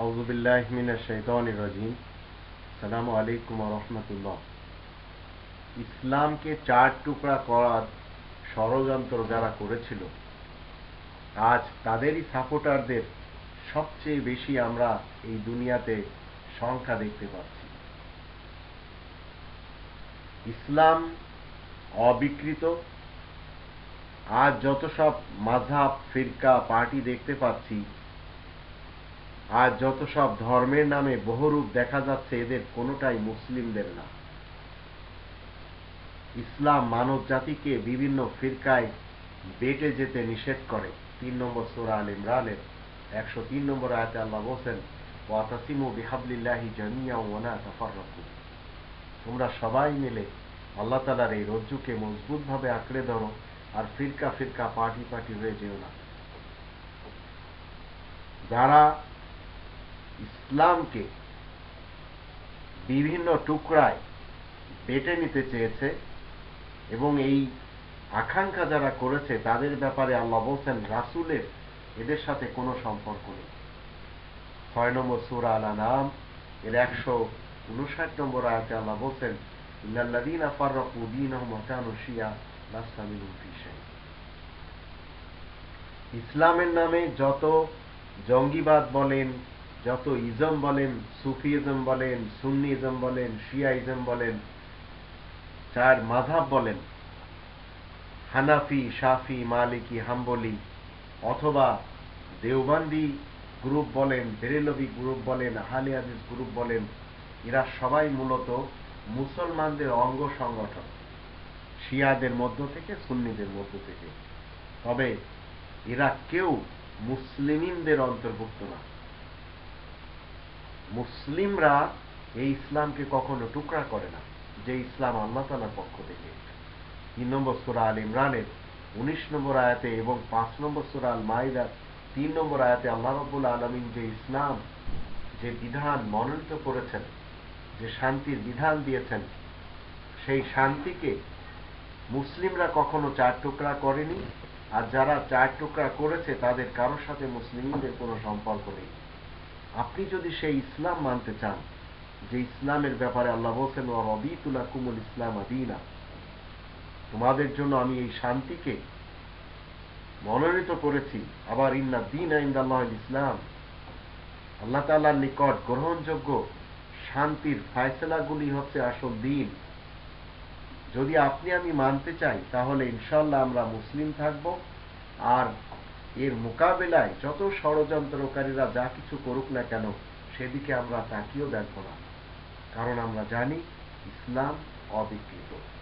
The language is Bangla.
আউজুবিল্লাহমিনাজিম সালাম আলাইকুম রহমতুল্লাহ। ইসলামকে চার টুকরা করার ষড়যন্ত্র যারা করেছিল, আজ তাদেরই সাপোর্টারদের সবচেয়ে বেশি আমরা এই দুনিয়াতে সংখ্যা দেখতে পাচ্ছি। ইসলাম অবিকৃত। আজ যত সব মাঝাব ফিরকা, পার্টি দেখতে পাচ্ছি আজ যত সব ধর্মের নামে বহুরূপ দেখা যাচ্ছে, এদের কোনোটাই মুসলিমদের না। ইসলাম মানব জাতিকে বিভিন্ন ফিরকায় বেটে যেতে নিষেধ করে। তিন নম্বর সোরা আল ইমরানের একশো তিন নম্বর আয়তে আল্লাহ বলছেন, ওয়াতাসিমু বিহাবলিল্লাহি জামিয়া ওয়ানা তাফাররাকু। তোমরা সবাই মিলে আল্লাহ তালার এই রজ্জুকে মজবুতভাবে আঁকড়ে ধরো আর ফিরকা ফিরকা পার্টি পার্টি হয়ে যেও না। যারা ইসলামকে বিভিন্ন টুকরায় বেটে নিতে চেয়েছে এবং এই আকাঙ্ক্ষা যারা করেছে, তাদের ব্যাপারে আল্লাহ বলছেন, রাসুলের এদের সাথে কোনো সম্পর্ক নেই। ছয় নম্বর সুরা আলা নাম এর একশো উনষাট নম্বর আয়াতে আল্লাহ বলছেন ইন্নাল্লাদিন আফাররাকু দীনহুম ওয়া কানু শিয়া লাস্তা মিনহুম ইসলামের নামে যত জঙ্গিবাদ বলেন যত ইজম বলেন, সুফিজম বলেন, সুন্নিজম বলেন, শিয়াইজম বলেন চার মাধাব বলেন, হানাফি, শাফি, মালিকি, হাম্বলি, অথবা দেওবান্দি গ্রুপ বলেন বেরেলবি গ্রুপ বলেন, আহালি হাদিস গ্রুপ বলেন, এরা সবাই মূলত মুসলমানদের অঙ্গ সংগঠন। শিয়াদের মধ্য থেকে, সুন্নিদের মধ্য থেকে। তবে এরা কেউ মুসলিমদের অন্তর্ভুক্ত না। মুসলিমরা এই ইসলামকে কখনো টুকরা করে না, যে ইসলাম আল্লাহ তালার পক্ষ থেকে। তিন নম্বর সুরা আল ইমরানের উনিশ নম্বর আয়াতে এবং পাঁচ নম্বর সুরা আল মাইদার তিন নম্বর আয়াতে আল্লাহ রব্বুল আলমিন যে ইসলাম, যে বিধান মনোনীত করেছেন, যে শান্তির বিধান দিয়েছেন, সেই শান্তিকে মুসলিমরা কখনো চার টুকরা করেনি। আর যারা চার টুকরা করেছে, তাদের কারোর সাথে মুসলিমদের কোনো সম্পর্ক নেই। আপনি যদি সেই ইসলাম মানতে চান, যে ইসলামের ব্যাপারে আল্লাহ বলছেন ও রবিতুল্লাহ কুমুল ইসলাম আদিনা তোমাদের জন্য আমি এই শান্তিকে মনোনীত করেছি। আবার ইন্না দিন আইন্দাল্লাহ ইসলাম। আল্লাহ তাল্লার নিকট গ্রহণযোগ্য শান্তির ফায়সলাগুলি হচ্ছে আসল দিন। যদি আপনি আমি মানতে চাই, তাহলে ইনশাল্লাহ আমরা মুসলিম থাকব। আর এর মোকাবেলায় যত ষড়যন্ত্রকারীরা যা কিছু করুক না কেন, সেদিকে আমরা তাকিয়েও দেখব না। কারণ আমরা জানি ইসলাম অবিকৃত।